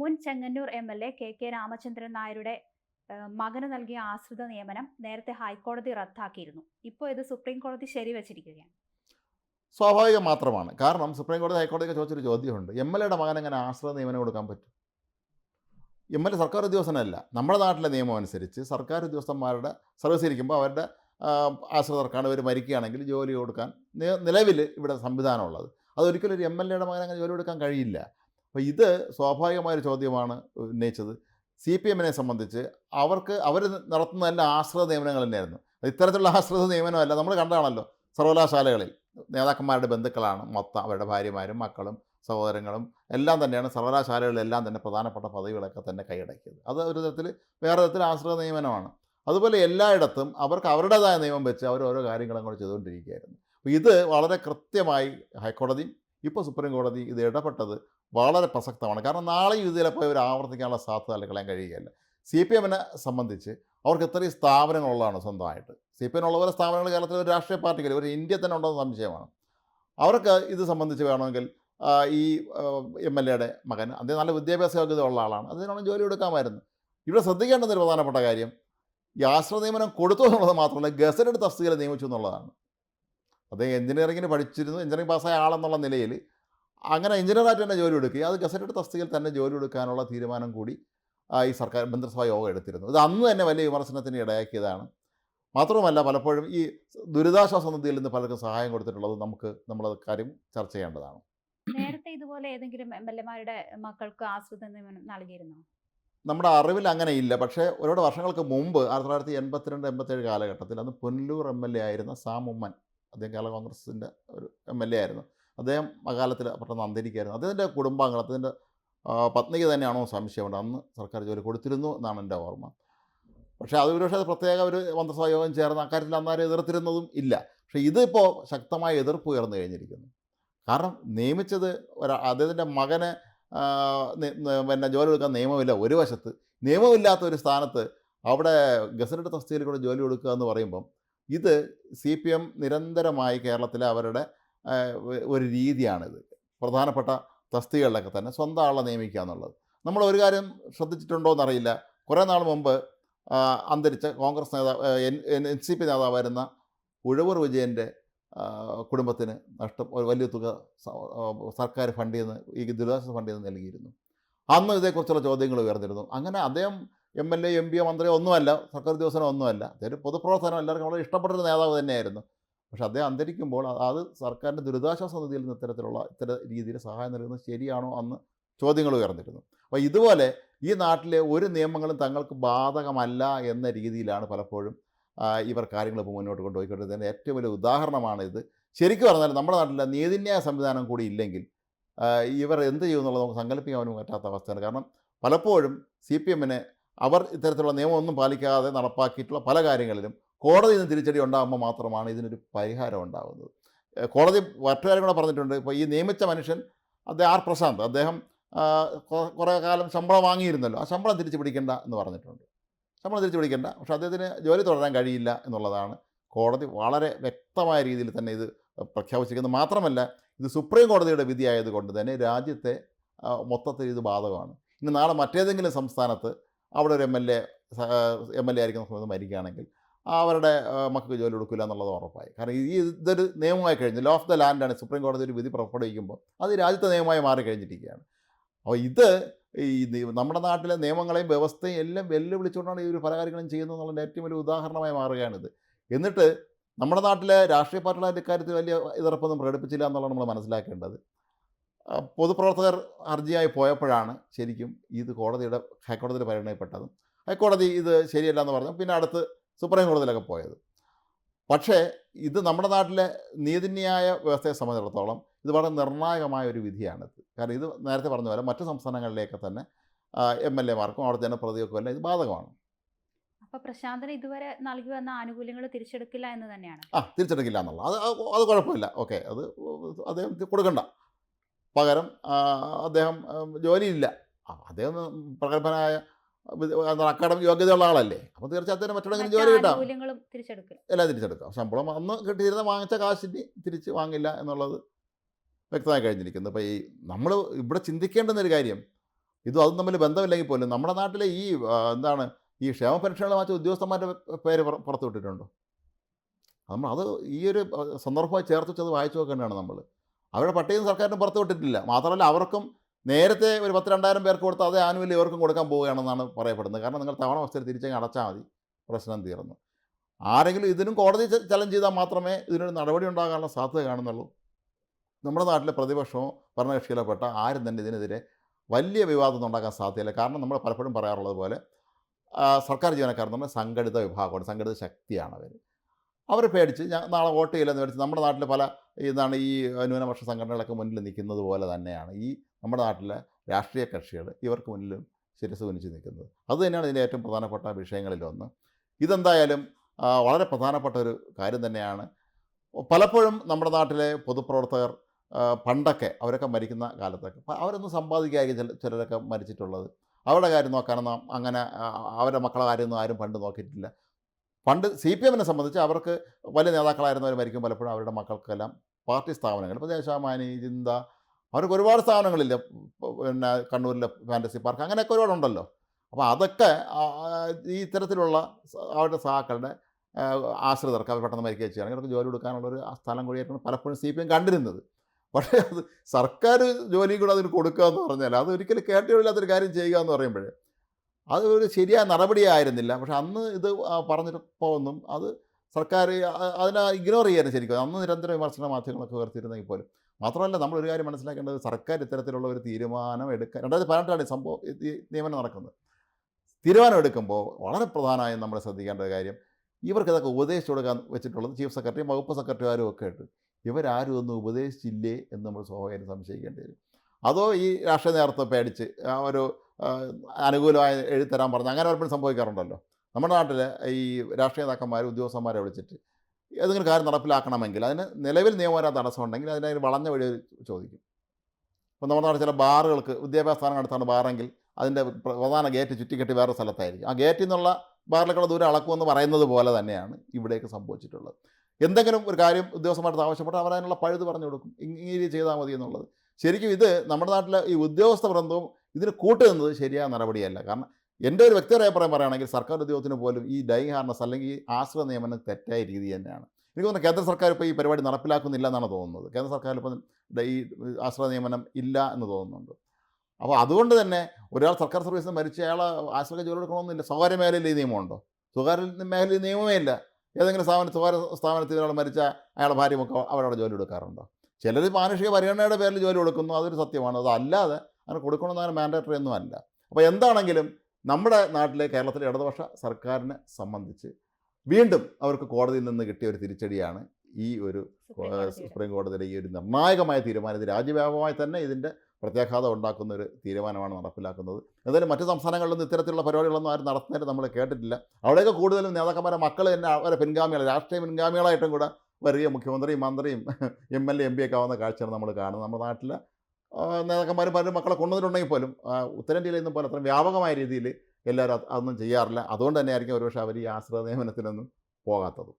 മുൻ Chengannur M L A K K Ramachandran നായരുടെ മകന് നൽകിയ ആശ്രിത നിയമനം നേരത്തെ ഹൈക്കോടതി റദ്ദാക്കിയിരുന്നു. ഇപ്പോൾ ഇത് സുപ്രീം കോടതി ശരിവച്ചിരിക്കുകയാണ്. സ്വാഭാവികം മാത്രമാണ്. കാരണം സുപ്രീം കോടതി ഹൈക്കോടതിക്ക് ചോദിച്ചൊരു ചോദ്യമുണ്ട്. എം എൽ എയുടെ മകൻ എങ്ങനെ ആശ്രിത നിയമനം കൊടുക്കാൻ പറ്റും? എം എൽ എ സർക്കാർ ഉദ്യോഗസ്ഥനല്ല. നമ്മുടെ നാട്ടിലെ നിയമം അനുസരിച്ച് സർക്കാർ ഉദ്യോഗസ്ഥന്മാരുടെ സർവീസ് ഇരിക്കുമ്പോൾ അവരുടെ ആശ്രിതർക്കാണ് ഇവർ മരിക്കുകയാണെങ്കിൽ ജോലി കൊടുക്കാൻ നിലവിൽ ഇവിടെ സംവിധാനമുള്ളത്. അതൊരിക്കലും ഒരു എം എൽ എയുടെ മകൻ അങ്ങനെ ജോലി കൊടുക്കാൻ കഴിയില്ല. അപ്പോൾ ഇത് സ്വാഭാവികമായൊരു ചോദ്യമാണ് ഉന്നയിച്ചത്. സി പി എമ്മിനെ സംബന്ധിച്ച് അവർക്ക് അവർ നടത്തുന്ന എല്ലാ ആശ്രിത നിയമനങ്ങൾ തന്നെയായിരുന്നു. ഇത്തരത്തിലുള്ള ആശ്രിത നിയമനമല്ല. നമ്മൾ കണ്ടാണല്ലോ സർവകലാശാലകളിൽ നേതാക്കന്മാരുടെ ബന്ധുക്കളാണ് മൊത്തം. അവരുടെ ഭാര്യമാരും മക്കളും സഹോദരങ്ങളും എല്ലാം തന്നെയാണ് സർവകലാശാലകളിലെല്ലാം തന്നെ പ്രധാനപ്പെട്ട പദവികളൊക്കെ തന്നെ കൈയടക്കിയത്. അത് ഒരു തരത്തിൽ വേറെ തരത്തിൽ ആശ്രിത നിയമനമാണ്. അതുപോലെ എല്ലായിടത്തും അവർക്ക് അവരുടേതായ നിയമം വെച്ച് അവർ ഓരോ കാര്യങ്ങളും കൂടെ ചെയ്തുകൊണ്ടിരിക്കുകയായിരുന്നു. അപ്പോൾ ഇത് വളരെ കൃത്യമായി ഹൈക്കോടതി ഇപ്പോൾ സുപ്രീം കോടതി ഇത് ഇടപെട്ടത് വളരെ പ്രസക്തമാണ്. കാരണം നാളെ ഇത് ചിലപ്പോൾ ഇവർ ആവർത്തിക്കാനുള്ള സാധ്യത അല്ല കളയാൻ കഴിയുകയില്ല. സി പി എമ്മിനെ സംബന്ധിച്ച് അവർക്ക് ഇത്രയും സ്ഥാപനങ്ങളുള്ളതാണ് സ്വന്തമായിട്ട്. സി പി എമ്മിനുള്ള പോലെ സ്ഥാപനങ്ങൾ കേരളത്തിൽ ഒരു രാഷ്ട്രീയ പാർട്ടികൾ ഒരു ഇന്ത്യ തന്നെ ഉണ്ടെന്ന് സംശയമാണ്. അവർക്ക് ഇത് സംബന്ധിച്ച് വേണമെങ്കിൽ ഈ എം എൽ എയുടെ മകൻ അദ്ദേഹം നല്ല വിദ്യാഭ്യാസ യോഗ്യത ഉള്ള ആളാണ്. അതിനാണ് ജോലി എടുക്കാമായിരുന്നു. ഇവിടെ ശ്രദ്ധിക്കേണ്ടുന്ന ഒരു പ്രധാനപ്പെട്ട കാര്യം ഈ ആശ്രയ നിയമനം കൊടുത്തു എന്നുള്ളത് മാത്രമല്ല ഗസറ്റഡ് തസ്തികയിൽ നിയമിച്ചു എന്നുള്ളതാണ്. അദ്ദേഹം എഞ്ചിനീയറിങ്ങിന് പഠിച്ചിരുന്നു എഞ്ചിനീയറിംഗ് പാസ്സായ ആളെന്നുള്ള നിലയിൽ അങ്ങനെ എഞ്ചിനീയറായിട്ട് തന്നെ ജോലി എടുക്കുക. അത് ഗസറ്റഡ് തസ്തികയിൽ തന്നെ ജോലി എടുക്കാനുള്ള തീരുമാനം കൂടി ഈ സർക്കാർ മന്ത്രിസഭാ യോഗം എടുത്തിരുന്നു. ഇത് അന്ന് തന്നെ വലിയ വിമർശനത്തിന് ഇടയാക്കിയതാണ്. മാത്രവുമല്ല പലപ്പോഴും ഈ ദുരിതാശ്വാസ നിധിയിൽ നിന്ന് പലർക്കും സഹായം കൊടുത്തിട്ടുള്ളത് നമുക്ക് നമ്മൾ കാര്യം ചർച്ച ചെയ്യേണ്ടതാണ്. നേരത്തെ ഇതുപോലെ ഏതെങ്കിലും എം എൽ എമാരുടെ മക്കൾക്ക് ആശ്രിത നൽകിയിരുന്നോ? നമ്മുടെ അറിവിൽ അങ്ങനെ ഇല്ല. പക്ഷേ ഒരുപാട് വർഷങ്ങൾക്ക് മുമ്പ് ആയിരത്തി തൊള്ളായിരത്തി എൺപത്തിരണ്ട് എൺപത്തേഴ് കാലഘട്ടത്തിൽ അന്ന് പുനലൂർ എം എൽ എ ആയിരുന്ന സാം ഉമ്മൻ അദ്ദേഹം കേരള കോൺഗ്രസിന്റെ ഒരു എം എൽ എ ആയിരുന്നു. അദ്ദേഹം അകാലത്തിൽ പെട്ടെന്ന് അന്തരിക്കായിരുന്നു അദ്ദേഹത്തിന്റെ കുടുംബാംഗങ്ങൾ അദ്ദേഹത്തിന്റെ പത്നിക്ക് തന്നെയാണോ സംശയമുണ്ട്. അന്ന് സർക്കാർ ജോലി കൊടുത്തിരുന്നു എന്നാണ് എന്റെ ഓർമ്മ. പക്ഷേ അത് ഒരുപക്ഷെ പ്രത്യേക ഒരു മന്ത്രിസഭാ യോഗം ചേർന്ന് അക്കാര്യത്തിൽ അന്നാരും എതിർത്തിരുന്നതും ഇല്ല. പക്ഷേ ഇതിപ്പോൾ ശക്തമായ എതിർപ്പ് ഉയർന്നു കഴിഞ്ഞിരിക്കുന്നു. കാരണം നിയമിച്ചത് ഒരാ അദ്ദേഹത്തിന്റെ മകനെ പിന്നെ ജോലി കൊടുക്കാൻ നിയമമില്ല. ഒരു വശത്ത് നിയമമില്ലാത്ത ഒരു സ്ഥാനത്ത് അവിടെ ഗസറ്റഡ് തസ്തികയിൽ കൂടെ ജോലി കൊടുക്കുക എന്ന് പറയുമ്പം ഇത് സി പി എം നിരന്തരമായി കേരളത്തിലെ അവരുടെ ഒരു രീതിയാണിത്. പ്രധാനപ്പെട്ട തസ്തികകളിലൊക്കെ തന്നെ സ്വന്തം ആളെ നിയമിക്കുക എന്നുള്ളത്. നമ്മൾ ഒരു കാര്യം ശ്രദ്ധിച്ചിട്ടുണ്ടോ എന്നറിയില്ല. കുറേ നാൾ മുമ്പ് അന്തരിച്ച കോൺഗ്രസ് നേതാവ് എൻ എൻ സി പി നേതാവായിരുന്ന ഉഴവൂർ വിജയന്റെ കുടുംബത്തിന് നഷ്ടം ഒരു വലിയ തുക സർക്കാർ ഫണ്ടിൽ നിന്ന് ഈ ദുരിതാശ്വാസ ഫണ്ടിൽ നിന്ന് നൽകിയിരുന്നു. അന്ന് ഇതേക്കുറിച്ചുള്ള ചോദ്യങ്ങൾ ഉയർന്നിരുന്നു. അങ്ങനെ അദ്ദേഹം എം എൽ എ എം പിയോ മന്ത്രിയോ ഒന്നുമല്ല സർക്കാർ ഉദ്യോഗസ്ഥനോ ഒന്നുമല്ല. അദ്ദേഹം പൊതുപ്രവർത്തനം എല്ലാവർക്കും വളരെ ഇഷ്ടപ്പെട്ടൊരു നേതാവ് തന്നെയായിരുന്നു. പക്ഷെ അദ്ദേഹം അന്തരിക്കുമ്പോൾ അത് സർക്കാരിന്റെ ദുരിതാശ്വാസ നിധിയിൽ നിന്ന് ഇത്തരത്തിലുള്ള ഇത്തരം രീതിയിൽ സഹായം നൽകുന്നത് ശരിയാണോ അന്ന് ചോദ്യങ്ങൾ ഉയർന്നിരുന്നു. അപ്പോൾ ഇതുപോലെ ഈ നാട്ടിലെ ഒരു നിയമങ്ങളും തങ്ങൾക്ക് ബാധകമല്ല എന്ന രീതിയിലാണ് പലപ്പോഴും ഇവർ കാര്യങ്ങൾ ഇപ്പോൾ മുന്നോട്ട് കൊണ്ടുപോയിക്കൊണ്ടിരുന്നത് ഏറ്റവും വലിയ ഉദാഹരണമാണ് ഇത്. ശരിക്കും പറഞ്ഞാൽ നമ്മുടെ നാട്ടിലെ നീതിന്യായ സംവിധാനം കൂടി ഇല്ലെങ്കിൽ ഇവർ എന്ത് ചെയ്യുമെന്നുള്ളത് നമുക്ക് സങ്കല്പിക്കാനും പറ്റാത്ത അവസ്ഥയാണ്. കാരണം പലപ്പോഴും സി പി എമ്മിന് അവർ ഇത്തരത്തിലുള്ള നിയമമൊന്നും പാലിക്കാതെ നടപ്പാക്കിയിട്ടുള്ള പല കാര്യങ്ങളിലും കോടതിയിൽ നിന്ന് തിരിച്ചടി ഉണ്ടാകുമ്പോൾ മാത്രമാണ് ഇതിനൊരു പരിഹാരം ഉണ്ടാകുന്നത് കോടതി മറ്റു കാര്യം കൂടെ പറഞ്ഞിട്ടുണ്ട്. ഇപ്പോൾ ഈ നിയമിച്ച മനുഷ്യൻ അദ്ദേഹം ആർ പ്രശാന്ത് അദ്ദേഹം കുറേ കാലം ശമ്പളം വാങ്ങിയിരുന്നല്ലോ. ആ ശമ്പളം തിരിച്ചു പിടിക്കേണ്ട എന്ന് പറഞ്ഞിട്ടുണ്ട്. ശമ്പളം തിരിച്ചു പിടിക്കേണ്ട. പക്ഷെ അദ്ദേഹത്തിന് ജോലി തുടരാൻ കഴിയില്ല എന്നുള്ളതാണ് കോടതി വളരെ വ്യക്തമായ രീതിയിൽ തന്നെ ഇത് പ്രഖ്യാപിച്ചിരിക്കുന്നത്. മാത്രമല്ല ഇത് സുപ്രീം കോടതിയുടെ വിധിയായതുകൊണ്ട് തന്നെ രാജ്യത്തെ മൊത്തത്തിൽ ഇത് ബാധകമാണ്. ഇനി നാളെ മറ്റേതെങ്കിലും സംസ്ഥാനത്ത് അവിടെ ഒരു M L A M L A ആയിരിക്കുന്ന സമയത്ത് മരിക്കുകയാണെങ്കിൽ അവരുടെ മക്കൾക്ക് ജോലി കൊടുക്കില്ല എന്നുള്ളത് ഉറപ്പായി. കാരണം ഈ ഇതൊരു നിയമമായി കഴിഞ്ഞു. ലോ ഓഫ് ദ ലാൻഡാണ് സുപ്രീം കോടതി ഒരു വിധി പുറപ്പെടുവിക്കുമ്പോൾ അത് രാജ്യത്തെ നിയമമായി മാറിക്കഴിഞ്ഞിരിക്കുകയാണ് അപ്പോൾ ഇത് ഈ നമ്മുടെ നാട്ടിലെ നിയമങ്ങളെയും വ്യവസ്ഥയും എല്ലാം വെല്ലുവിളിച്ചുകൊണ്ടാണ് ഈ ഒരു പല കാര്യങ്ങളും ചെയ്യുന്നത് എന്നുള്ളതിന്റെ ഏറ്റവും വലിയ ഉദാഹരണമായി മാറുകയാണിത് എന്നിട്ട് നമ്മുടെ നാട്ടിലെ രാഷ്ട്രീയ പാർട്ടികളുടെ ഇക്കാര്യത്തിൽ വലിയ എതിർപ്പൊന്നും പ്രകടിപ്പിച്ചില്ല എന്നുള്ളതാണ് നമ്മൾ മനസ്സിലാക്കേണ്ടത്. പൊതുപ്രവർത്തകർ ഹർജിയായി പോയപ്പോഴാണ് ശരിക്കും ഇത് കോടതിയുടെ ഹൈക്കോടതിയിൽ പരിഗണനപ്പെട്ടതും ഹൈക്കോടതി ഇത് ശരിയല്ല എന്ന് പറഞ്ഞു. പിന്നെ അടുത്ത് സുപ്രീം കോടതിയിലൊക്കെ പോയത്. പക്ഷേ ഇത് നമ്മുടെ നാട്ടിലെ നീതിന്യായ വ്യവസ്ഥയെ സംബന്ധിച്ചിടത്തോളം ഇത് വളരെ നിർണായകമായ ഒരു വിധിയാണിത്. കാരണം ഇത് നേരത്തെ പറഞ്ഞ പോലെ മറ്റു സംസ്ഥാനങ്ങളിലേക്ക് തന്നെ എം എൽ എമാർക്കും അവിടെ ജനപ്രതിയൊക്കെ എല്ലാം ഇത് ബാധകമാണ്. അപ്പോൾ പ്രശാന്തന് ഇതുവരെ നൽകി വന്ന ആനുകൂല്യങ്ങൾ തിരിച്ചെടുക്കില്ല എന്ന് തന്നെയാണ്? ആ തിരിച്ചെടുക്കില്ല എന്നുള്ള അത് അത് അത് കുഴപ്പമില്ല. ഓക്കെ അത് അദ്ദേഹം കൊടുക്കണ്ട. പകരം അദ്ദേഹം ജോലിയില്ല. അദ്ദേഹം പ്രഗത്ഭനായ അക്കാഡമിക് യോഗ്യതയുള്ള ആളല്ലേ? അപ്പോൾ തീർച്ചയായും മറ്റുള്ള ജോലി കിട്ടാം. എല്ലാം തിരിച്ചെടുക്കാം. ശമ്പളം അന്ന് കിട്ടിയിരുന്ന വാങ്ങിച്ച കാശിന്റെ തിരിച്ച് വാങ്ങില്ല എന്നുള്ളത് വ്യക്തമായി കഴിഞ്ഞിരിക്കുന്നു. അപ്പോൾ ഈ നമ്മൾ ഇവിടെ ചിന്തിക്കേണ്ടുന്ന ഒരു കാര്യം ഇതും അതും തമ്മിൽ ബന്ധമില്ലെങ്കിൽ പോലും നമ്മുടെ നാട്ടിലെ ഈ എന്താണ് ഈ ക്ഷേമ പെൻഷനുകളെ മാറ്റി ഉദ്യോഗസ്ഥന്മാരുടെ പേര് പുറത്തുവിട്ടിട്ടുണ്ടോ പുറത്ത് വിട്ടിട്ടുണ്ടോ? നമ്മൾ അത് ഈ ഒരു സന്ദർഭമായി ചേർത്ത് വെച്ചത് വായിച്ചു നോക്കേണ്ടതാണ് നമ്മൾ. അവരുടെ പട്ടികയും സർക്കാരിന് പുറത്തുവിട്ടിട്ടില്ല മാത്രമല്ല അവർക്കും നേരത്തെ ഒരു പത്ത് രണ്ടായിരം പേർക്ക് കൊടുത്ത അതേ ആനുവലി ഇവർക്കും കൊടുക്കാൻ പോവുകയാണെന്നാണ് പറയപ്പെടുന്നത്. കാരണം നിങ്ങൾ തവണ അവസ്ഥയിൽ തിരിച്ചങ്ങ് അടച്ചാൽ മതി. പ്രശ്നം തീർന്നു. ആരെങ്കിലും ഇതിനും കോടതി ചലഞ്ച് ചെയ്താൽ മാത്രമേ ഇതിനൊരു നടപടി ഉണ്ടാകാനുള്ള സാധ്യത കാണുന്നുള്ളൂ. നമ്മുടെ നാട്ടിലെ പ്രതിപക്ഷവും ഭരണകക്ഷിയിലപ്പെട്ട ആരും തന്നെ ഇതിനെതിരെ വലിയ വിവാദം ഉണ്ടാക്കാൻ സാധ്യതയില്ല. കാരണം നമ്മൾ പലപ്പോഴും പറയാറുള്ളത് പോലെ സർക്കാർ ജീവനക്കാർ നമ്മൾ സംഘടിത വിഭാഗമാണ് സംഘടിത ശക്തിയാണ് അവർ. അവർ പേടിച്ച് ഞാൻ നാളെ വോട്ട് ചെയ്യില്ലെന്ന് പേടിച്ച് നമ്മുടെ നാട്ടിൽ പല ഇതാണ് ഈ ന്യൂനപക്ഷ സംഘടനകളൊക്കെ മുന്നിൽ നിൽക്കുന്നത് പോലെ തന്നെയാണ്. ഈ നമ്മുടെ നാട്ടിലെ രാഷ്ട്രീയ കക്ഷികൾ ഇവർക്ക് മുന്നിലും ശിരസ് കുനിച്ച് നിൽക്കുന്നത്. അത് തന്നെയാണ് ഇതിന്റെ ഏറ്റവും പ്രധാനപ്പെട്ട വിഷയങ്ങളിലൊന്ന് ഇതെന്തായാലും വളരെ പ്രധാനപ്പെട്ട ഒരു കാര്യം തന്നെയാണ്. പലപ്പോഴും നമ്മുടെ നാട്ടിലെ പൊതുപ്രവർത്തകർ പണ്ടൊക്കെ അവരൊക്കെ മരിക്കുന്ന കാലത്തൊക്കെ അവരൊന്നും സമ്പാദിക്കായിരിക്കും ചില ചിലരൊക്കെ മരിച്ചിട്ടുള്ളത്. അവരുടെ കാര്യം നോക്കാനൊന്നും അങ്ങനെ അവരുടെ മക്കളെ കാര്യമൊന്നും ആരും പണ്ട് നോക്കിയിട്ടില്ല. പണ്ട് സി പി എമ്മിനെ സംബന്ധിച്ച് അവർക്ക് വലിയ നേതാക്കളായിരുന്നവർ മരിക്കും പലപ്പോഴും അവരുടെ മക്കൾക്കെല്ലാം പാർട്ടി സ്ഥാപനങ്ങൾ. ഇപ്പോൾ ദേശാമാനി ചിന്ത അവർക്ക് ഒരുപാട് സ്ഥാപനങ്ങളില്ല. പിന്നെ കണ്ണൂരിലെ ഫാന്റസി പാർക്ക് അങ്ങനെയൊക്കെ ഒരുപാടുണ്ടല്ലോ. അപ്പോൾ അതൊക്കെ ഈ ഇത്തരത്തിലുള്ള അവരുടെ സഹാക്കളുടെ ആശ്രിതർക്ക് അവർ പെട്ടെന്ന് മരിക്കുക ചെയ്യുകയാണെങ്കിൽ അവർക്ക് ജോലി കൊടുക്കാനുള്ള ഒരു സ്ഥലം കൂടിയായിട്ടാണ് പലപ്പോഴും സി പി എം കണ്ടിരുന്നത്. പക്ഷേ അത് സർക്കാർ ജോലിയും കൂടെ അതിന് കൊടുക്കുക എന്ന് പറഞ്ഞാൽ അത് ഒരിക്കലും കേട്ടുകളില്ലാത്തൊരു കാര്യം ചെയ്യുക എന്ന് പറയുമ്പോഴേ അത് ഒരു ശരിയായ നടപടിയായിരുന്നില്ല. പക്ഷെ അന്ന് ഇത് പറഞ്ഞിട്ടപ്പോൾ ഒന്നും അത് സർക്കാർ അതിനെ ഇഗ്നോർ ചെയ്യാനും ശരിക്കും. അന്ന് നിരന്തര വിമർശന മാധ്യമങ്ങളൊക്കെ ഉയർത്തിയിരുന്നെങ്കിൽ പോലും. മാത്രമല്ല നമ്മൾ ഒരു കാര്യം മനസ്സിലാക്കേണ്ടത് സർക്കാർ ഇത്തരത്തിലുള്ള ഒരു തീരുമാനം എടുക്കാൻ രണ്ടായിരത്തി പതിനെട്ടാണ് സംഭവം നിയമനം നടക്കുന്നത്. തീരുമാനം എടുക്കുമ്പോൾ വളരെ പ്രധാനമായും നമ്മൾ ശ്രദ്ധിക്കേണ്ട ഒരു കാര്യം ഇവർക്ക് ഇതൊക്കെ ഉപദേശിച്ചു കൊടുക്കാൻ വെച്ചിട്ടുള്ളത് ചീഫ് സെക്രട്ടറിയും വകുപ്പ് സെക്രട്ടറിമാരും ഒക്കെ ആയിട്ട്. ഇവരാരും ഒന്നും ഉപദേശിച്ചില്ലേ എന്ന് നമ്മൾ സ്വാഭാവികം സംശയിക്കേണ്ടി വരും. അതോ ഈ രാഷ്ട്രീയ നേതൃത്വം പേടിച്ച് ആ ഒരു അനുകൂലമായി എഴുതരാൻ പറഞ്ഞു. അങ്ങനെ പലപ്പോഴും സംഭവിക്കാറുണ്ടല്ലോ. നമ്മുടെ നാട്ടിൽ ഈ രാഷ്ട്രീയ നേതാക്കന്മാർ ഉദ്യോഗസ്ഥന്മാരെ വിളിച്ചിട്ട് ഏതെങ്കിലും കാര്യം നടപ്പിലാക്കണമെങ്കിൽ അതിന് നിലവിൽ നിയമപരമായ തടസ്സം ഉണ്ടെങ്കിൽ അതിനെ വളഞ്ഞ വഴി ചോദിക്കും. ഇപ്പോൾ നമ്മുടെ നാട്ടിൽ ചില ബാറുകൾക്ക് വിദ്യാഭ്യാസ സ്ഥാനം അടുത്താണ് ബാറെങ്കിൽ അതിന്റെ പ്ര- പ്രധാന ഗേറ്റ് ചുറ്റിക്കെട്ടി വേറെ സ്ഥലത്തായിരിക്കും. ആ ഗേറ്റിൽ നിന്നുള്ള ബാറിലേക്കുള്ള ദൂരം അളക്കുമെന്ന് പറയുന്നത് പോലെ തന്നെയാണ് ഇവിടേക്ക് സംഭവിച്ചിട്ടുള്ളത്. എന്തെങ്കിലും ഒരു കാര്യം ഉദ്യോഗസ്ഥന്മാർക്ക് ആവശ്യപ്പെട്ടാൽ അവരതിനുള്ള പഴുത് പറഞ്ഞു കൊടുക്കും. ഇങ്ങനെ ചെയ്താൽ മതി എന്നുള്ളത്. ശരിക്കും ഇത് നമ്മുടെ നാട്ടിലെ ഈ ഉദ്യോഗസ്ഥ വൃന്ദവും ഇതിന് കൂട്ടുനിന്നത് ശരിയായ നടപടിയല്ല. കാരണം എന്റെ ഒരു വ്യക്തിയുടെ അഭിപ്രായം പറയുകയാണെങ്കിൽ സർക്കാർ ഉദ്യോഗത്തിന് പോലും ഈ ഡൈങ് ഹാർനസ് അല്ലെങ്കിൽ ഈ ആശ്രയ നിയമനം തെറ്റായ രീതി തന്നെയാണ്. എനിക്ക് തോന്നുന്നു കേന്ദ്ര സർക്കാർ ഇപ്പോൾ ഈ പരിപാടി നടപ്പിലാക്കുന്നില്ല എന്നാണ് തോന്നുന്നത്. കേന്ദ്ര സർക്കാർ ഇപ്പം ഈ ആശ്രയ നിയമനം ഇല്ല എന്ന് തോന്നുന്നുണ്ട്. അപ്പോൾ അതുകൊണ്ട് തന്നെ ഒരാൾ സർക്കാർ സർവീസിൽ മരിച്ച അയാളെ ആശ്രയ ജോലി എടുക്കണമെന്നില്ല സ്വകാര്യ മേഖലയിൽ ഈ നിയമമുണ്ടോ? സ്വകാര്യ മേഖലയിൽ നിയമമേ ഇല്ല. ഏതെങ്കിലും സ്ഥാപനം സ്വകാര്യ സ്ഥാപനത്തിൽ ഒരാൾ മരിച്ച അയാളുടെ ഭാര്യമൊക്കെ അവരവിടെ ജോലി എടുക്കാറുണ്ടോ ചിലർ മാനുഷിക പരിഗണനയുടെ പേരിൽ ജോലി കൊടുക്കുന്നു. അതൊരു സത്യമാണ്. അതല്ലാതെ അങ്ങനെ കൊടുക്കണമെന്ന് അങ്ങനെ മാൻഡേറ്ററി ഒന്നും അല്ല. അപ്പോൾ എന്താണെങ്കിലും നമ്മുടെ നാട്ടിലെ കേരളത്തിലെ ഇടതുപക്ഷ സർക്കാരിനെ സംബന്ധിച്ച് വീണ്ടും അവർക്ക് കോടതിയിൽ നിന്ന് കിട്ടിയ ഒരു തിരിച്ചടിയാണ് ഈ ഒരു സുപ്രീം കോടതിയുടെ. കോടതിയിലെ ഈ ഒരു നിർണായകമായ തീരുമാനം. ഇത് രാജ്യവ്യാപകമായി തന്നെ ഇതിന്റെ പ്രത്യാഘാതം ഉണ്ടാക്കുന്ന ഒരു തീരുമാനമാണ് നടപ്പിലാക്കുന്നത്. എന്തായാലും മറ്റു സംസ്ഥാനങ്ങളിലൊന്നും ഇത്തരത്തിലുള്ള പരിപാടികളൊന്നും ആരും നടത്തുന്നതിന് നമ്മൾ കേട്ടിട്ടില്ല. അവിടെയൊക്കെ കൂടുതലും നേതാക്കന്മാരെ മക്കൾ തന്നെ അവരെ പിൻഗാമികൾ രാഷ്ട്രീയ പിൻഗാമികളായിട്ടും കൂടെ വരികയും മുഖ്യമന്ത്രിയും മന്ത്രിയും M L A M P ഒക്കെ ആവുന്ന കാഴ്ചയാണ് നമ്മൾ കാണുന്നത്. നമ്മുടെ നാട്ടിലെ നേതാക്കന്മാരും പലരും മക്കളെ കൊണ്ടുവന്നിട്ടുണ്ടെങ്കിൽ പോലും ഉത്തരേന്ത്യയിൽ നിന്നും പോലെ അത്രയും വ്യാപകമായ രീതിയിൽ എല്ലാവരും അതൊന്നും ചെയ്യാറില്ല. അതുകൊണ്ട് തന്നെ ആയിരിക്കും ഒരുപക്ഷെ അവർ ഈ ആശ്രിത നിയമനത്തിനൊന്നും പോകാത്തത്.